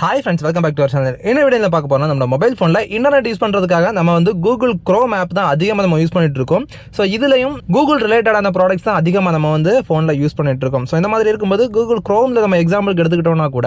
Hi friends welcome back to our channel என்ன வீடியோவில் பார்க்க போனால் நம்ம மொபைல் ஃபோனில் இன்டர்நெட் யூஸ் பண்ணுறதுக்காக நம்ம வந்து கூகுள் க்ரோம் ஆப் தான் அதிகமாக நம்ம யூஸ் பண்ணிட்டு இருக்கோம். ஸோ இதுலையும் கூகுள் ரிலேட்டடான ப்ராடக்ட்ஸ் தான் அதிகமாக நம்ம வந்து ஃபோனில் யூஸ் பண்ணிட்டு இருக்கோம். ஸோ இந்த மாதிரி இருக்கும்போது கூகுள் க்ரோமில் நம்ம எக்ஸாம்பிளுக்கு எடுத்துக்கிட்டோம்னா கூட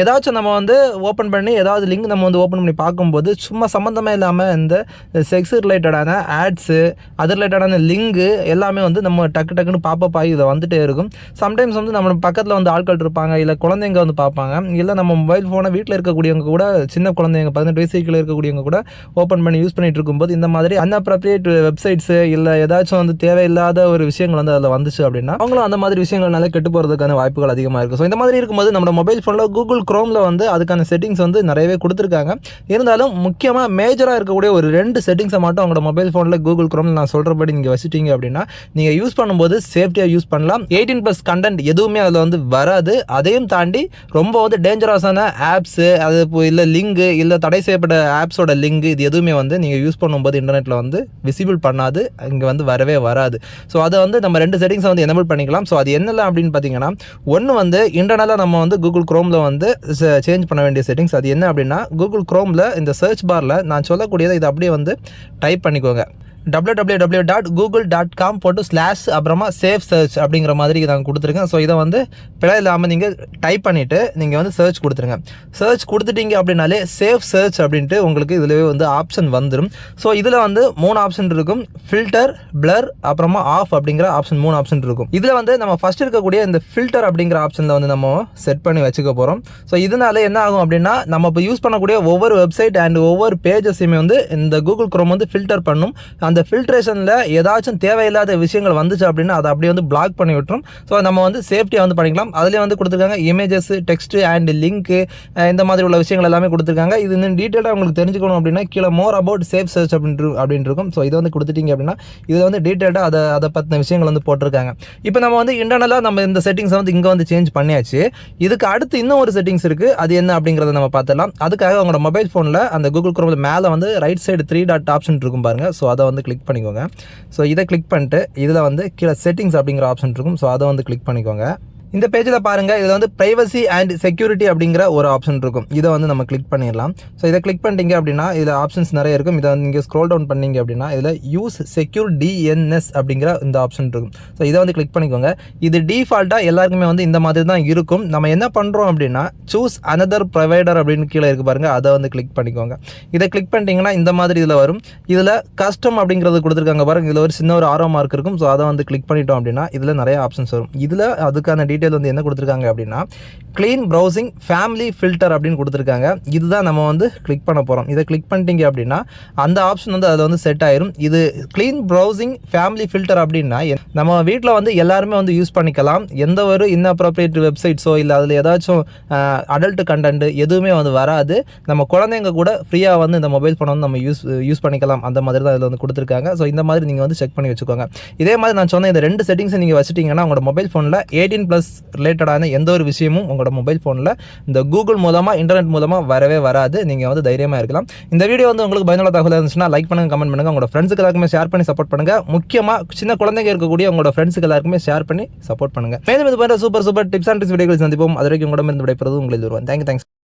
ஏதாச்சும் நம்ம வந்து ஓப்பன் பண்ணி ஏதாவது லிங்க் நம்ம வந்து ஓப்பன் பண்ணி பார்க்கும்போது சும்மா சம்மந்தமே இல்லாமல் இந்த செக்ஸ் ரிலேட்டடான ஆட்ஸு அது ரிலேட்டடான லிங்கு எல்லாமே வந்து நம்ம டக்கு டக்குன்னு பாப்பப் ஆகி இதை வந்துட்டே இருக்கும். சம்டைம்ஸ் வந்து நம்ம பக்கத்தில் வந்து ஆட்கள் இருப்பாங்க இல்லை குழந்தைங்க வந்து பார்ப்பாங்க இல்லை நம்ம மொபைல் ஃபோனை வீட்டில் இருக்கக்கூடியவங்க கூட சின்ன குழந்தைங்க பதினெட்டு வயசு கீழே இருக்கக்கூடியவங்க கூட ஓப்பன் பண்ணி யூஸ் பண்ணிட்டு இருக்கும்போது இந்த மாதிரி அன்அப்ரோப்ரியேட் வெப்சைட்ஸு இல்லை ஏதாச்சும் வந்து தேவையில்லாத ஒரு விஷயங்கள் வந்து அதில் வந்துச்சு அப்படின்னா அவங்களும் அந்த மாதிரி விஷயங்கள்னால கெட்டு போகிறதுக்கான வாய்ப்புகள் அதிகமாக இருக்கும் ஸோ இந்த மாதிரி இருக்கும்போது நம்ம மொபைல் ஃபோனில் கூகுள் க்ரோமில் வந்து அதுக்கான செட்டிங்ஸ் வந்து நிறையவே கொடுத்துருக்காங்க. இருந்தாலும் முக்கியமாக மேஜராக இருக்கக்கூடிய ஒரு ரெண்டு செட்டிங்ஸை மட்டும் அவங்களோட மொபைல் ஃபோனில் கூகுள் க்ரோமில் நான் சொல்கிறபடி நீங்கள் வச்சுட்டீங்க அப்படின்னா நீங்கள் யூஸ் பண்ணும்போது சேஃப்டியாக யூஸ் பண்ணலாம். எயிட்டீன் ப்ளஸ் கண்டென்ட் எதுவுமே அதில் வந்து வராது. அதையும் தாண்டி ரொம்ப வந்து டேஞ்சரஸான ஆப் ஆப்ஸு அது இப்போ இல்லை லிங்கு இல்லை தடை செய்யப்பட்ட ஆப்ஸோட லிங்க் இது எதுவுமே வந்து நீங்கள் யூஸ் பண்ணும்போது இன்டர்நெட்டில் வந்து விசிபிள் பண்ணாது இங்கே வந்து வரவே வராது. ஸோ அதை வந்து நம்ம ரெண்டு செட்டிங்ஸை வந்து எனபிள் பண்ணிக்கலாம். ஸோ அது என்னெல்லாம் அப்படின்னு பார்த்தீங்கன்னா ஒன்று வந்து இன்டர்னலாக நம்ம வந்து கூகுள் க்ரோமில் வந்து சேஞ்ச் பண்ண வேண்டிய செட்டிங்ஸ் அது என்ன அப்படின்னா கூகுள் க்ரோமில் இந்த சர்ச் பாரில் நான் சொல்லக்கூடியதை இதை அப்படியே வந்து டைப் பண்ணிக்கோங்க. W W W dot Google dot com போட்டு ஸ்லாஷ் அப்புறமா சேஃப் சர்ச் அப்படிங்கிற மாதிரி நாங்கள் கொடுத்துருக்கேன் ஸோ இதை வந்து பிழை இல்லாமல் நீங்கள் டைப் பண்ணிவிட்டு நீங்கள் வந்து சர்ச் கொடுத்துருங்க. சர்ச் கொடுத்துட்டீங்க அப்படின்னாலே சேஃப் சர்ச் அப்படின்ட்டு உங்களுக்கு இதுலேயே வந்து ஆப்ஷன் வந்துடும் ஸோ இதில் வந்து மூணு ஆப்ஷன் இருக்கும். ஃபில்டர் பிளர் அப்புறமா ஆஃப் அப்படிங்கிற ஆப்ஷன் மூணு ஆப்ஷன் இருக்கும். இதில் வந்து நம்ம ஃபஸ்ட் இருக்கக்கூடிய இந்த ஃபில்டர் அப்படிங்கிற ஆப்ஷனில் வந்து நம்ம செட் பண்ணி வச்சுக்க போகிறோம் ஸோ இதனால என்ன ஆகும் அப்படின்னா நம்ம இப்போ யூஸ் பண்ணக்கூடிய ஒவ்வொரு வெப்சைட் அண்ட் ஒவ்வொரு பேஜஸையுமே வந்து இந்த கூகுள் க்ரோம் வந்து ஃபில்டர் பண்ணும். அந்த இந்த ஃபில்ட்ரேஷனில் ஏதாச்சும் தேவையில்லாத விஷயங்கள் வந்துச்சு அப்படின்னா அதை அப்படியே வந்து பிளாக் பண்ணி விட்டுரும். ஸோ நம்ம வந்து சேஃப்டியாக வந்து பண்ணிக்கலாம். அதுலேயே வந்து கொடுத்துருக்காங்க இமேஜஸ் டெக்ஸ்ட்டு அண்ட் லிங்க்கு இந்த மாதிரி உள்ள விஷயங்கள் எல்லாமே கொடுத்துருக்காங்க. இது இன்னும் டீட்டெயிலாக உங்களுக்கு தெரிஞ்சுக்கணும் அப்படின்னா கீழே மோர் அபவுட் சேஃப் சர்ச் அப்படின்ட்டு அப்படின்னு இருக்கும். ஸோ இதை வந்து கொடுத்துட்டீங்க அப்படின்னா இதில் வந்து டீட்டெயிலாக அதை அதை பற்றின விஷயங்கள் வந்து போட்டிருக்காங்க. இப்போ நம்ம வந்து இன்டர்னலாக நம்ம இந்த செட்டிங்ஸை வந்து இங்கே வந்து சேஞ்ச் பண்ணியாச்சு. இதுக்கு அடுத்து இன்னும் ஒரு செட்டிங்ஸ் இருக்குது அது என்ன அப்படிங்கிறத நம்ம பார்த்துடலாம். அதுக்காக உங்களோட மொபைல் ஃபோனில் அந்த கூகுள் குரோமில் மேலே வந்து right side three dot option இருக்கும் பாருங்கள் ஸோ அதை வந்து கிளிக் பண்ணிக்கோங்க. ஸோ இதை கிளிக் பண்ணிட்டு இதில் வந்து கீழே செட்டிங்ஸ் அப்படிங்கிற ஆப்ஷன் இருக்கும். ஸோ அதை வந்து கிளிக் பண்ணிக்கோங்க. இந்த பேஜில் பாருங்கள் இதில் வந்து ப்ரைவசி அண்ட் செக்யூரிட்டி அப்படிங்கிற ஒரு ஆப்ஷன் இருக்கும். இதை வந்து நம்ம கிளிக் பண்ணிடலாம். ஸோ இதை கிளிக் பண்ணிட்டீங்க அப்படின்னா இதில் ஆப்ஷன்ஸ் நிறைய இருக்கும். இதை வந்து நீங்கள் ஸ்க்ரோல் டவுன் பண்ணீங்க அப்படின்னா இதில் யூஸ் செக்யூர் டிஎன்எஸ் அப்படிங்கிற இந்த ஆப்ஷன் இருக்கும். ஸோ இதை வந்து கிளிக் பண்ணிக்கோங்க. இது டிஃபால்ட்டாக எல்லாருக்குமே வந்து இந்த மாதிரி தான் இருக்கும். நம்ம என்ன பண்ணுறோம் அப்படின்னா சூஸ் அனதர் ப்ரொவைடர் அப்படின்னு கீழே இருக்குது பாருங்கள் அதை வந்து கிளிக் பண்ணிக்கோங்க. இதை கிளிக் பண்ணிட்டீங்கன்னா இந்த மாதிரி இதில் வரும். இதில் கஸ்டம் அப்படிங்கிறது கொடுத்துருக்காங்க பாருங்கள் இதில் ஒரு சின்ன ஒரு ஆரோ மார்க் இருக்கும். ஸோ அதை வந்து கிளிக் பண்ணிட்டோம் அப்படின்னா இதில் நிறைய ஆப்ஷன்ஸ் வரும். இதில் அதுக்கான டீட்டெயில் வந்து என்ன கொடுத்துருக்காங்க அப்படின்னா க்ளீன் ப்ரௌசிங் ஃபேமிலி ஃபில்டர் அப்படின்னு கொடுத்துருக்காங்க. இதுதான் நம்ம வந்து கிளிக் பண்ண போகிறோம் இதை கிளிக் பண்ணிட்டீங்க அப்படின்னா அந்த ஆப்ஷன் வந்து அதில் வந்து செட் ஆயிரும். இது க்ளீன் ப்ரௌசிங் ஃபேமிலி ஃபில்டர் அப்படின்னா நம்ம வீட்டில் வந்து எல்லாருமே வந்து யூஸ் பண்ணிக்கலாம். எந்த ஒரு இன்அப்ரோப்ரியேட் வெப்சைட்ஸோ இல்லை அதில் ஏதாச்சும் அடல்ட் கண்டென்ட் எதுவுமே வந்து வராது. நம்ம குழந்தைங்க கூட ஃப்ரீயாக வந்து இந்த மொபைல் ஃபோனை வந்து நம்ம யூஸ் யூஸ் பண்ணிக்கலாம். அந்த மாதிரி தான் இதில் வந்து கொடுத்துருக்காங்க. ஸோ இந்த மாதிரி நீங்கள் வந்து செக் பண்ணி வச்சுக்கோங்க. இதே மாதிரி நான் சொன்ன இந்த ரெண்டு செட்டிங்ஸை நீங்கள் வச்சுட்டிங்கன்னா உங்களோட மொபைல் ஃபோனில் எயிட்டீன் ப்ளஸ் ரிலேட்டடான எந்த ஒரு விஷயமும் உங்களோட மொபைல் ஃபோனில் இந்த கூகுள் மூலமாக இன்டர்நெட் மூலமாக வரவே வராது. நீங்கள் வந்து தைரியமாக இருக்கலாம். இந்த வீடியோ வந்து உங்களுக்கு பயனுள்ள தகவல் இருந்துச்சுன்னா லைக் பண்ணுங்கள் கமெண்ட் பண்ணுங்கள் உங்களோட ஃப்ரெண்ட்ஸுக்கு எல்லாருக்குமே ஷேர் பண்ணி சப்போர்ட் பண்ணுங்கள் முக்கியமாக சின்ன குழந்தைங்க இருக்கக்கூடிய உங்களோட ஃப்ரெண்ட்ஸுக்கு எல்லாருக்குமே ஷேர் பண்ணி சப்போர்ட் பண்ணுங்கள் மேலும் இது போன்ற super super tips and tricks வீடியோக்கள் சந்திப்போம். அது வரைக்கும் உங்களோட இருந்து விடைபெறுவது உங்களுக்கு வருவோம் தேங்க்யூ தேங்க்ஸ்